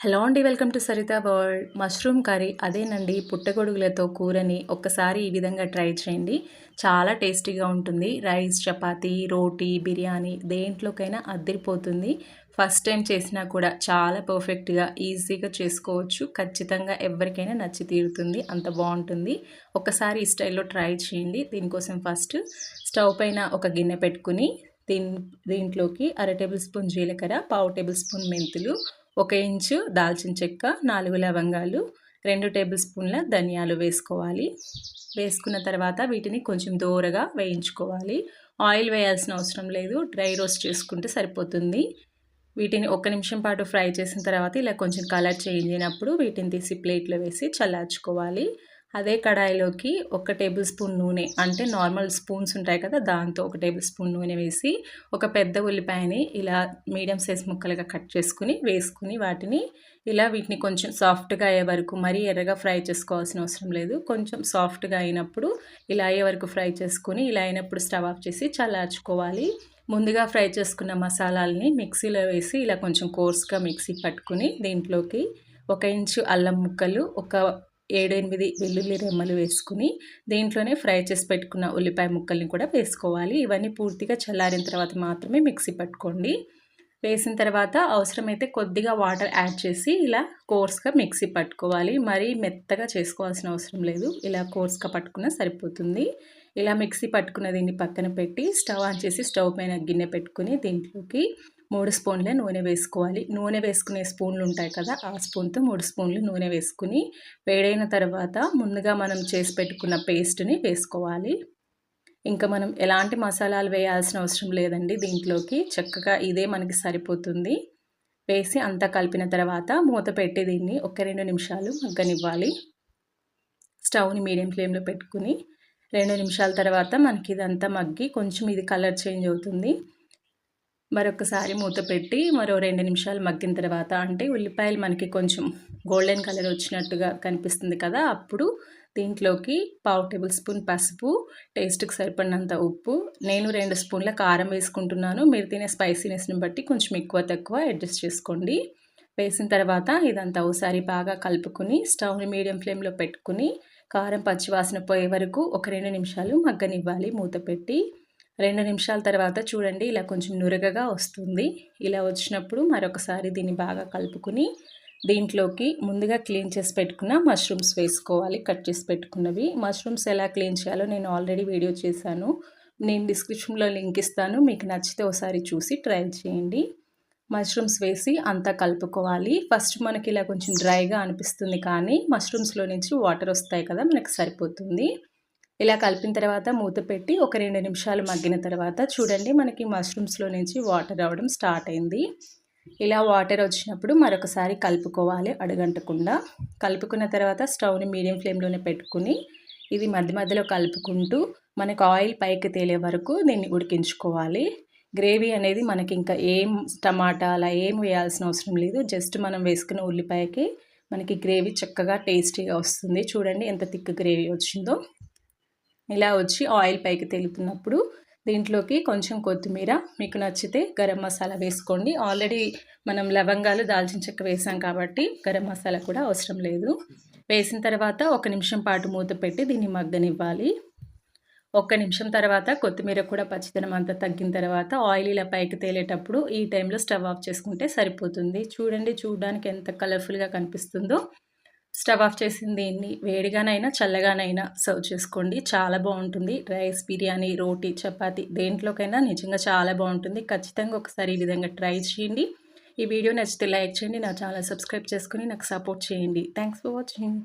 Hello అండి welcome to Saritha world. Mushroom curry అదేనండి పుట్టగొడుగులతో కూరని ఒక్కసారి ఈ విధంగా ట్రై చేయండి. చాలా టేస్టీగా ఉంటుంది. రైస్ చపాతీ రోటీ బిర్యానీ దేంట్లోకైనా అద్దరిపోతుంది. ఫస్ట్ టైం చేసినా కూడా చాలా పర్ఫెక్ట్గా ఈజీగా చేసుకోవచ్చు. ఖచ్చితంగా ఎవరికైనా నచ్చి తీరుతుంది. అంత బాగుంటుంది. ఒకసారి ఈ స్టైల్లో ట్రై చేయండి. దీనికోసం ఫస్ట్ స్టవ్ పైన ఒక గిన్నె పెట్టుకుని దీని దీంట్లోకి అర టేబుల్ స్పూన్ జీలకర్ర పావు టేబుల్ స్పూన్ మెంతులు ఒక ఇంచు దాల్చిన చెక్క నాలుగు లవంగాలు రెండు టేబుల్ స్పూన్ల ధనియాలు వేసుకోవాలి. వేసుకున్న తర్వాత వీటిని కొంచెం దూరగా వేయించుకోవాలి. ఆయిల్ వేయాల్సిన అవసరం లేదు. డ్రై రోస్ట్ చేసుకుంటే సరిపోతుంది. వీటిని ఒక నిమిషం పాటు ఫ్రై చేసిన తర్వాత ఇలా కొంచెం కలర్ చేంజ్ అయినప్పుడు వీటిని తీసి ప్లేట్లో వేసి చల్లార్చుకోవాలి. అదే కడాయిలోకి ఒక టేబుల్ స్పూన్ నూనె అంటే నార్మల్ స్పూన్స్ ఉంటాయి కదా దాంతో ఒక టేబుల్ స్పూన్ నూనె వేసి ఒక పెద్ద ఉల్లిపాయని ఇలా మీడియం సైజ్ ముక్కలుగా కట్ చేసుకుని వేసుకుని వాటిని ఇలా వీటిని కొంచెం సాఫ్ట్గా అయ్యే వరకు మరీ ఎర్రగా ఫ్రై చేసుకోవాల్సిన అవసరం లేదు. కొంచెం సాఫ్ట్గా అయినప్పుడు ఇలా అయ్యే వరకు ఫ్రై చేసుకుని ఇలా అయినప్పుడు స్టవ్ ఆఫ్ చేసి చల్లార్చుకోవాలి. ముందుగా ఫ్రై చేసుకున్న మసాలాలని మిక్సీలో వేసి ఇలా కొంచెం కోర్స్గా మిక్సీ పట్టుకుని దీంట్లోకి ఒక ఇంచు అల్లం ముక్కలు ఒక ఏడెనిమిది వెల్లుల్లి రెమ్మలు వేసుకుని దీంట్లోనే ఫ్రై చేసి పెట్టుకున్న ఉల్లిపాయ ముక్కల్ని కూడా వేసుకోవాలి. ఇవన్నీ పూర్తిగా చల్లారిన తర్వాత మాత్రమే మిక్సీ పట్టుకోండి. వేసిన తర్వాత అవసరమైతే కొద్దిగా వాటర్ యాడ్ చేసి ఇలా కోర్స్గా మిక్సీ పట్టుకోవాలి. మరీ మెత్తగా చేసుకోవాల్సిన అవసరం లేదు. ఇలా కోర్స్గా పట్టుకున్నా సరిపోతుంది. ఇలా మిక్సీ పట్టుకున్న దీన్ని పక్కన పెట్టి స్టవ్ ఆన్ చేసి స్టవ్ పైన గిన్నె పెట్టుకుని దీంట్లోకి మూడు స్పూన్ల నూనె వేసుకోవాలి. నూనె వేసుకునే స్పూన్లు ఉంటాయి కదా ఆ స్పూన్తో మూడు స్పూన్లు నూనె వేసుకుని వేడైన తర్వాత ముందుగా మనం చేసి పెట్టుకున్న పేస్ట్ని వేసుకోవాలి. ఇంకా మనం ఎలాంటి మసాలాలు వేయాల్సిన అవసరం లేదండి దీంట్లోకి. చక్కగా ఇదే మనకి సరిపోతుంది. వేసి అంతా కలిపిన తర్వాత మూత పెట్టి దీన్ని ఒక రెండు నిమిషాలు మగ్గనివ్వాలి. స్టవ్ని మీడియం ఫ్లేమ్లో పెట్టుకుని రెండు నిమిషాల తర్వాత మనకి ఇదంతా మగ్గి కొంచెం ఇది కలర్ చేంజ్ అవుతుంది. మరొకసారి మూత పెట్టి మరో రెండు నిమిషాలు మగ్గిన తర్వాత అంటే ఉల్లిపాయలు మనకి కొంచెం గోల్డెన్ కలర్ వచ్చినట్టుగా కనిపిస్తుంది కదా అప్పుడు దీంట్లోకి పావు టేబుల్ స్పూన్ పసుపు టేస్ట్కి సరిపడినంత ఉప్పు నేను రెండు స్పూన్ల కారం వేసుకుంటున్నాను. మీరు తినే స్పైసీనెస్ని బట్టి కొంచెం ఎక్కువ తక్కువ అడ్జస్ట్ చేసుకోండి. వేసిన తర్వాత ఇదంతా ఒకసారి బాగా కలుపుకుని స్టవ్ని మీడియం ఫ్లేమ్లో పెట్టుకుని కారం పచ్చివాసన పోయే వరకు ఒక రెండు నిమిషాలు మగ్గనివ్వాలి మూత పెట్టి. రెండు నిమిషాల తర్వాత చూడండి ఇలా కొంచెం నురగగా వస్తుంది. ఇలా వచ్చినప్పుడు మరొకసారి దీన్ని బాగా కలుపుకుని దీంట్లోకి ముందుగా క్లీన్ చేసి పెట్టుకున్న మష్రూమ్స్ వేసుకోవాలి కట్ చేసి పెట్టుకున్నవి. మష్రూమ్స్ ఎలా క్లీన్ చేయాలో నేను ఆల్రెడీ వీడియో చేశాను. నేను డిస్క్రిప్షన్లో లింక్ ఇస్తాను మీకు నచ్చితే ఒకసారి చూసి ట్రై చేయండి. మష్రూమ్స్ వేసి అంతా కలుపుకోవాలి. ఫస్ట్ మనకి ఇలా కొంచెం డ్రైగా అనిపిస్తుంది కానీ మష్రూమ్స్లో నుంచి వాటర్ వస్తాయి కదా మనకు సరిపోతుంది. ఇలా కలిపిన తర్వాత మూత పెట్టి ఒక రెండు నిమిషాలు మగ్గిన తర్వాత చూడండి మనకి మష్రూమ్స్లో నుంచి వాటర్ రావడం స్టార్ట్ అయింది. ఇలా వాటర్ వచ్చినప్పుడు మరొకసారి కలుపుకోవాలి అడగంటకుండా. కలుపుకున్న తర్వాత స్టవ్ని మీడియం ఫ్లేమ్లోనే పెట్టుకుని ఇది మధ్య మధ్యలో కలుపుకుంటూ మనకు ఆయిల్ పైకి తేలే వరకు దీన్ని ఉడికించుకోవాలి. గ్రేవీ అనేది మనకి ఇంకా ఏం టమాటా అలా ఏం వేయాల్సిన అవసరం లేదు. జస్ట్ మనం వేసుకున్న ఉల్లిపాయకి మనకి గ్రేవీ చక్కగా టేస్టీగా వస్తుంది. చూడండి ఎంత థిక్ గ్రేవీ వచ్చిందో. ఇలా వచ్చి ఆయిల్ పైకి తెలుపుతున్నప్పుడు దీంట్లోకి కొంచెం కొత్తిమీర మీకు నచ్చితే గరం మసాలా వేసుకోండి. ఆల్రెడీ మనం లవంగాలు దాల్చిన చెక్క వేసాం కాబట్టి గరం మసాలా కూడా అవసరం లేదు. వేసిన తర్వాత ఒక నిమిషం పాటు మూత పెట్టి దీన్ని మగ్గనివ్వాలి. ఒక్క నిమిషం తర్వాత కొత్తిమీర కూడా పచ్చిదనం అంతా తగ్గిన తర్వాత ఆయిల్ ఇలా పైకి తేలేటప్పుడు ఈ టైంలో స్టవ్ ఆఫ్ చేసుకుంటే సరిపోతుంది. చూడండి చూడడానికి ఎంత కలర్ఫుల్గా కనిపిస్తుందో. స్టవ్ ఆఫ్ చేసిన దీన్ని వేడిగానైనా చల్లగానైనా సర్వ్ చేసుకోండి. చాలా బాగుంటుంది. రైస్ బిర్యానీ రోటీ చపాతి దేంట్లోకైనా నిజంగా చాలా బాగుంటుంది. ఖచ్చితంగా ఒకసారి ఈ విధంగా ట్రై చేయండి. ఈ వీడియో నచ్చితే లైక్ చేయండి. నా ఛానల్ సబ్స్క్రైబ్ చేసుకుని నాకు సపోర్ట్ చేయండి. Thanks for watching.